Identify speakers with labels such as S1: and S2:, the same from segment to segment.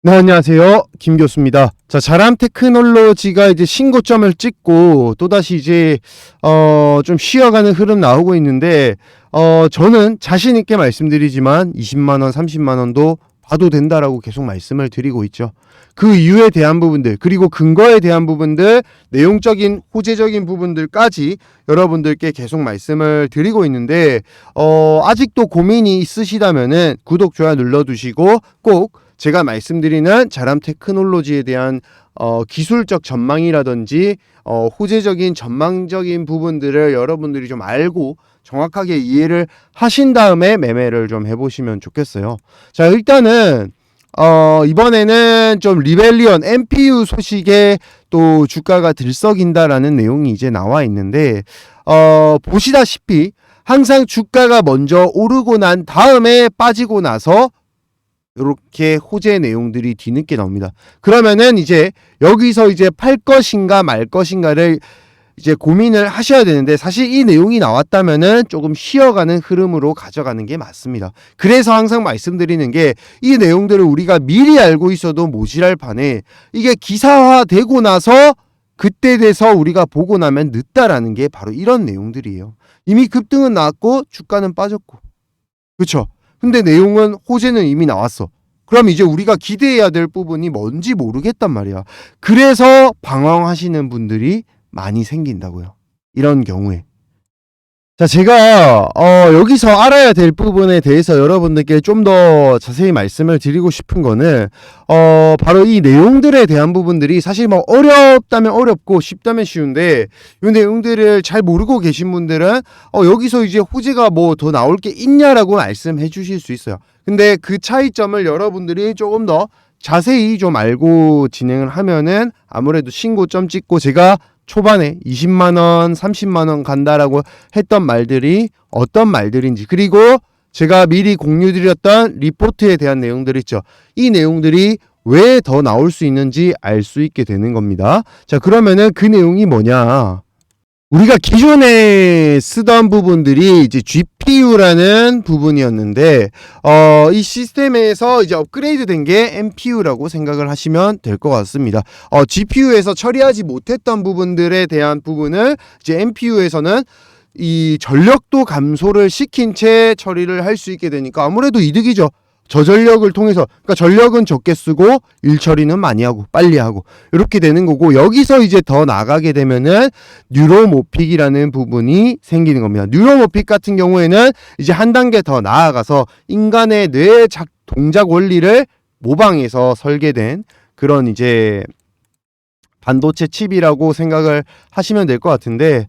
S1: 네, 안녕하세요. 김 교수입니다. 자, 자람 테크놀로지가 이제 신고점을 찍고 또다시 이제 어, 좀 쉬어가는 흐름 나오고 있는데 어, 저는 자신 있게 말씀드리지만 20만 원, 30만 원도 봐도 된다라고 계속 말씀을 드리고 있죠. 그 이유에 대한 부분들, 그리고 근거에 대한 부분들, 내용적인 호재적인 부분들까지 여러분들께 계속 말씀을 드리고 있는데 어, 아직도 고민이 있으시다면은 구독, 좋아요 눌러 두시고 꼭 제가 말씀드리는 자람 테크놀로지에 대한 어, 기술적 전망이라든지 어, 호재적인 전망적인 부분들을 여러분들이 좀 알고 정확하게 이해를 하신 다음에 매매를 좀 해보시면 좋겠어요. 자 일단은 어, 이번에는 좀 리벨리언 MPU 소식에 또 주가가 들썩인다라는 내용이 이제 나와 있는데 어, 보시다시피 항상 주가가 먼저 오르고 난 다음에 빠지고 나서 이렇게 호재 내용들이 뒤늦게 나옵니다. 그러면은 이제 여기서 이제 팔 것인가 말 것인가를 이제 고민을 하셔야 되는데 사실 이 내용이 나왔다면은 조금 쉬어가는 흐름으로 가져가는 게 맞습니다. 그래서 항상 말씀드리는 게 이 내용들을 우리가 미리 알고 있어도 모질할 판에 이게 기사화되고 나서 그때 돼서 우리가 보고 나면 늦다라는 게 바로 이런 내용들이에요. 이미 급등은 나왔고 주가는 빠졌고. 그렇죠? 근데 내용은 호재는 이미 나왔어. 그럼 이제 우리가 기대해야 될 부분이 뭔지 모르겠단 말이야. 그래서 방황하시는 분들이 많이 생긴다고요. 이런 경우에. 자, 제가 어, 여기서 알아야 될 부분에 대해서 여러분들께 좀 더 자세히 말씀을 드리고 싶은 거는 어, 바로 이 내용들에 대한 부분들이 사실 뭐 어렵다면 어렵고 쉽다면 쉬운데 이 내용들을 잘 모르고 계신 분들은 어, 여기서 이제 호재가 뭐 더 나올 게 있냐라고 말씀해 주실 수 있어요. 근데 그 차이점을 여러분들이 조금 더 자세히 좀 알고 진행을 하면은 아무래도 신고점 찍고 제가 초반에 20만 원, 30만 원 간다라고 했던 말들이 어떤 말들인지 그리고 제가 미리 공유드렸던 리포트에 대한 내용들 있죠. 이 내용들이 왜 더 나올 수 있는지 알 수 있게 되는 겁니다. 자, 그러면은 그 내용이 뭐냐? 우리가 기존에 쓰던 부분들이 이제 GPU라는 부분이었는데 어, 이 시스템에서 이제 업그레이드 된 게 MPU라고 생각을 하시면 될 것 같습니다. 어, GPU에서 처리하지 못했던 부분들에 대한 부분을 이제 MPU에서는 이 전력도 감소를 시킨 채 처리를 할 수 있게 되니까 아무래도 이득이죠. 저전력을 통해서 그러니까 전력은 적게 쓰고 일 처리는 많이 하고 빨리 하고 이렇게 되는 거고 여기서 이제 더 나가게 되면은 뉴로모픽이라는 부분이 생기는 겁니다. 뉴로모픽 같은 경우에는 이제 한 단계 더 나아가서 인간의 뇌 작 동작 원리를 모방해서 설계된 그런 이제 반도체 칩이라고 생각을 하시면 될 것 같은데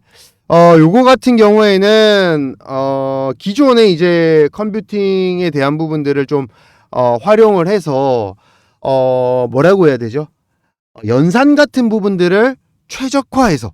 S1: 어, 요거 같은 경우에는, 어, 기존의 이제 컴퓨팅에 대한 부분들을 좀, 어, 활용을 해서, 어, 뭐라고 해야 되죠? 어, 연산 같은 부분들을 최적화해서,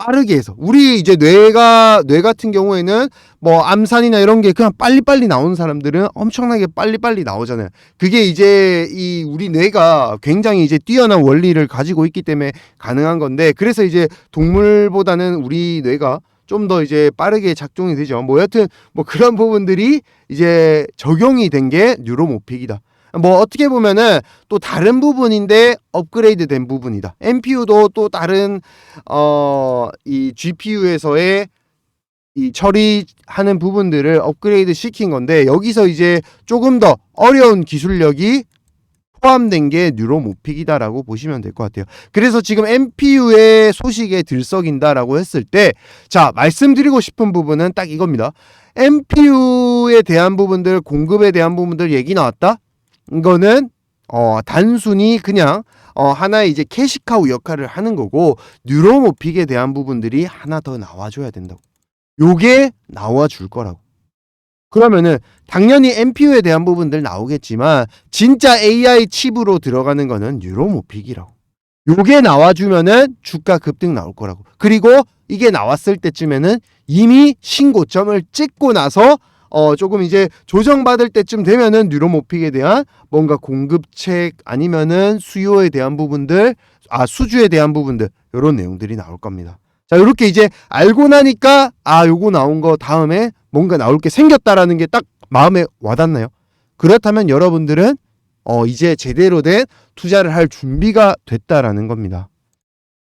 S1: 빠르게 해서. 우리 이제 뇌가, 뇌 같은 경우에는 뭐 암산이나 이런 게 그냥 빨리빨리 나오는 사람들은 엄청나게 빨리빨리 나오잖아요. 그게 이제 이 우리 뇌가 굉장히 이제 뛰어난 원리를 가지고 있기 때문에 가능한 건데 그래서 이제 동물보다는 우리 뇌가 좀 더 이제 빠르게 작동이 되죠. 뭐 여튼 뭐 그런 부분들이 이제 적용이 된 게 뉴로모픽이다. 뭐 어떻게 보면은 또 다른 부분인데 업그레이드 된 부분이다. MPU도 또 다른 어 이 GPU에서의 이 처리하는 부분들을 업그레이드 시킨 건데 여기서 이제 조금 더 어려운 기술력이 포함된 게 뉴로모픽이다라고 보시면 될 것 같아요. 그래서 지금 MPU의 소식에 들썩인다라고 했을 때, 자, 말씀드리고 싶은 부분은 딱 이겁니다. MPU에 대한 부분들, 공급에 대한 부분들 얘기 나왔다? 이거는, 어, 단순히 그냥, 어, 하나의 이제 캐시카우 역할을 하는 거고, 뉴로모픽에 대한 부분들이 하나 더 나와줘야 된다고. 요게 나와줄 거라고. 그러면은 당연히 MPU에 대한 부분들 나오겠지만 진짜 AI 칩으로 들어가는 거는 뉴로모픽이라고. 요게 나와주면은 주가 급등 나올 거라고. 그리고 이게 나왔을 때쯤에는 이미 신고점을 찍고 나서 어 조금 이제 조정받을 때쯤 되면은 뉴로모픽에 대한 뭔가 공급책 아니면은 수요에 대한 부분들 아 수주에 대한 부분들 요런 내용들이 나올 겁니다. 자, 이렇게 이제 알고 나니까 아, 요거 나온 거 다음에 뭔가 나올 게 생겼다라는 게 딱 마음에 와닿나요? 그렇다면 여러분들은 어, 이제 제대로 된 투자를 할 준비가 됐다라는 겁니다.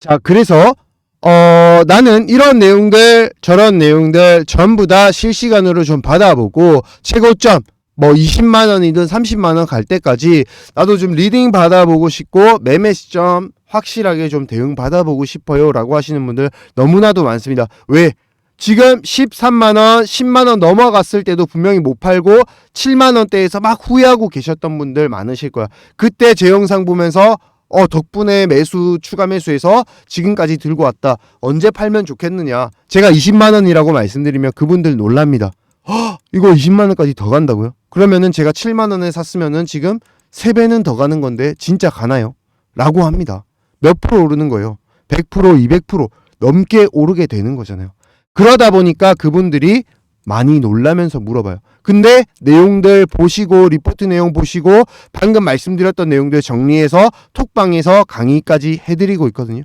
S1: 자, 그래서 어, 나는 이런 내용들, 저런 내용들 전부 다 실시간으로 좀 받아보고 최고점 뭐 20만 원이든 30만 원 갈 때까지 나도 좀 리딩 받아보고 싶고 매매 시점 확실하게 좀 대응 받아보고 싶어요라고 하시는 분들 너무나도 많습니다. 왜? 지금 13만 원, 10만 원 넘어갔을 때도 분명히 못 팔고 7만 원대에서 막 후회하고 계셨던 분들 많으실 거야. 그때 제 영상 보면서 어 덕분에 매수 추가 매수해서 지금까지 들고 왔다. 언제 팔면 좋겠느냐? 제가 20만 원이라고 말씀드리면 그분들 놀랍니다. 헉, 이거 20만 원까지 더 간다고요? 그러면은 제가 7만 원에 샀으면은 지금 3배는 더 가는 건데 진짜 가나요? 라고 합니다. 몇 프로 오르는 거예요? 100%, 200% 넘게 오르게 되는 거잖아요. 그러다 보니까 그분들이 많이 놀라면서 물어봐요. 근데 내용들 보시고 리포트 내용 보시고 방금 말씀드렸던 내용들 정리해서 톡방에서 강의까지 해드리고 있거든요.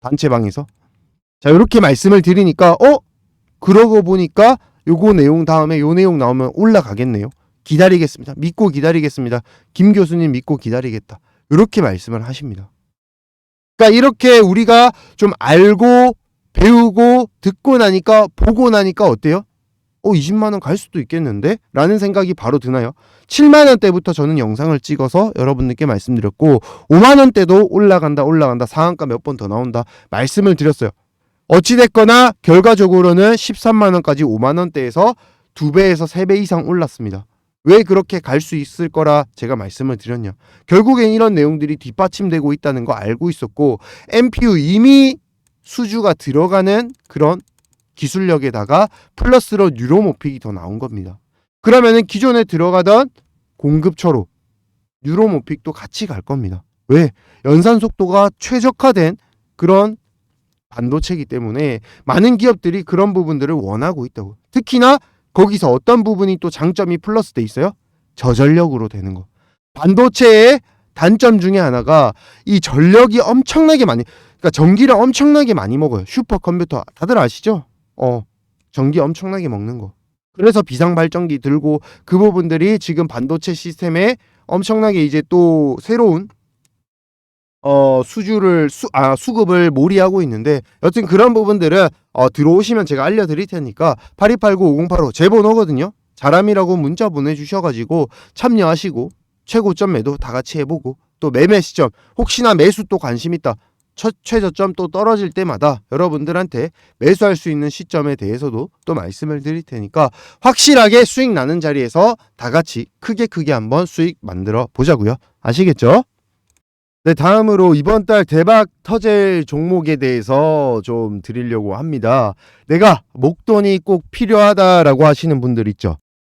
S1: 단체방에서. 자 이렇게 말씀을 드리니까 어 그러고 보니까 요거 내용 다음에 요 내용 나오면 올라가겠네요. 기다리겠습니다. 믿고 기다리겠습니다. 김 교수님 믿고 기다리겠다. 이렇게 말씀을 하십니다. 그러니까 이렇게 우리가 좀 알고 배우고 듣고 나니까 보고 나니까 어때요? 어 20만 원 갈 수도 있겠는데? 라는 생각이 바로 드나요? 7만 원 대부터 저는 영상을 찍어서 여러분들께 말씀드렸고 5만 원 대도 올라간다 올라간다 상한가 몇 번 더 나온다 말씀을 드렸어요. 어찌 됐거나 결과적으로는 13만 원까지 5만 원대에서 2배에서 3배 이상 올랐습니다. 왜 그렇게 갈 수 있을 거라 제가 말씀을 드렸냐? 결국엔 이런 내용들이 뒷받침되고 있다는 거 알고 있었고 MPU 이미 수주가 들어가는 그런 기술력에다가 플러스로 뉴로모픽이 더 나온 겁니다. 그러면은 기존에 들어가던 공급처로 뉴로모픽도 같이 갈 겁니다. 왜? 연산 속도가 최적화된 그런 반도체이기 때문에 많은 기업들이 그런 부분들을 원하고 있다고. 특히나 거기서 어떤 부분이 또 장점이 플러스 돼 있어요? 저전력으로 되는 거. 반도체의 단점 중에 하나가 이 전력이 엄청나게 많이 그러니까 전기를 엄청나게 많이 먹어요. 슈퍼컴퓨터 다들 아시죠? 어. 전기 엄청나게 먹는 거. 그래서 비상 발전기 들고 그 부분들이 지금 반도체 시스템에 엄청나게 이제 또 새로운 어 수주를 수, 아 수급을 몰이하고 있는데 여튼 그런 부분들은 어 들어오시면 제가 알려드릴 테니까 8289-5085 제 번호거든요. 자람이라고 문자 보내주셔가지고 참여하시고 최고점 매도 다 같이 해보고 또 매매 시점 혹시나 매수 또 관심 있다 첫 최저점 또 떨어질 때마다 여러분들한테 매수할 수 있는 시점에 대해서도 또 말씀을 드릴 테니까 확실하게 수익 나는 자리에서 다 같이 크게 크게 한번 수익 만들어 보자고요. 아시겠죠? 네, 다음으로 이번 달 대박 터질 종목에 대해서 좀 드리려고 합니다. 내가 목돈이 꼭 필요하다라고 하시는 분들 있죠.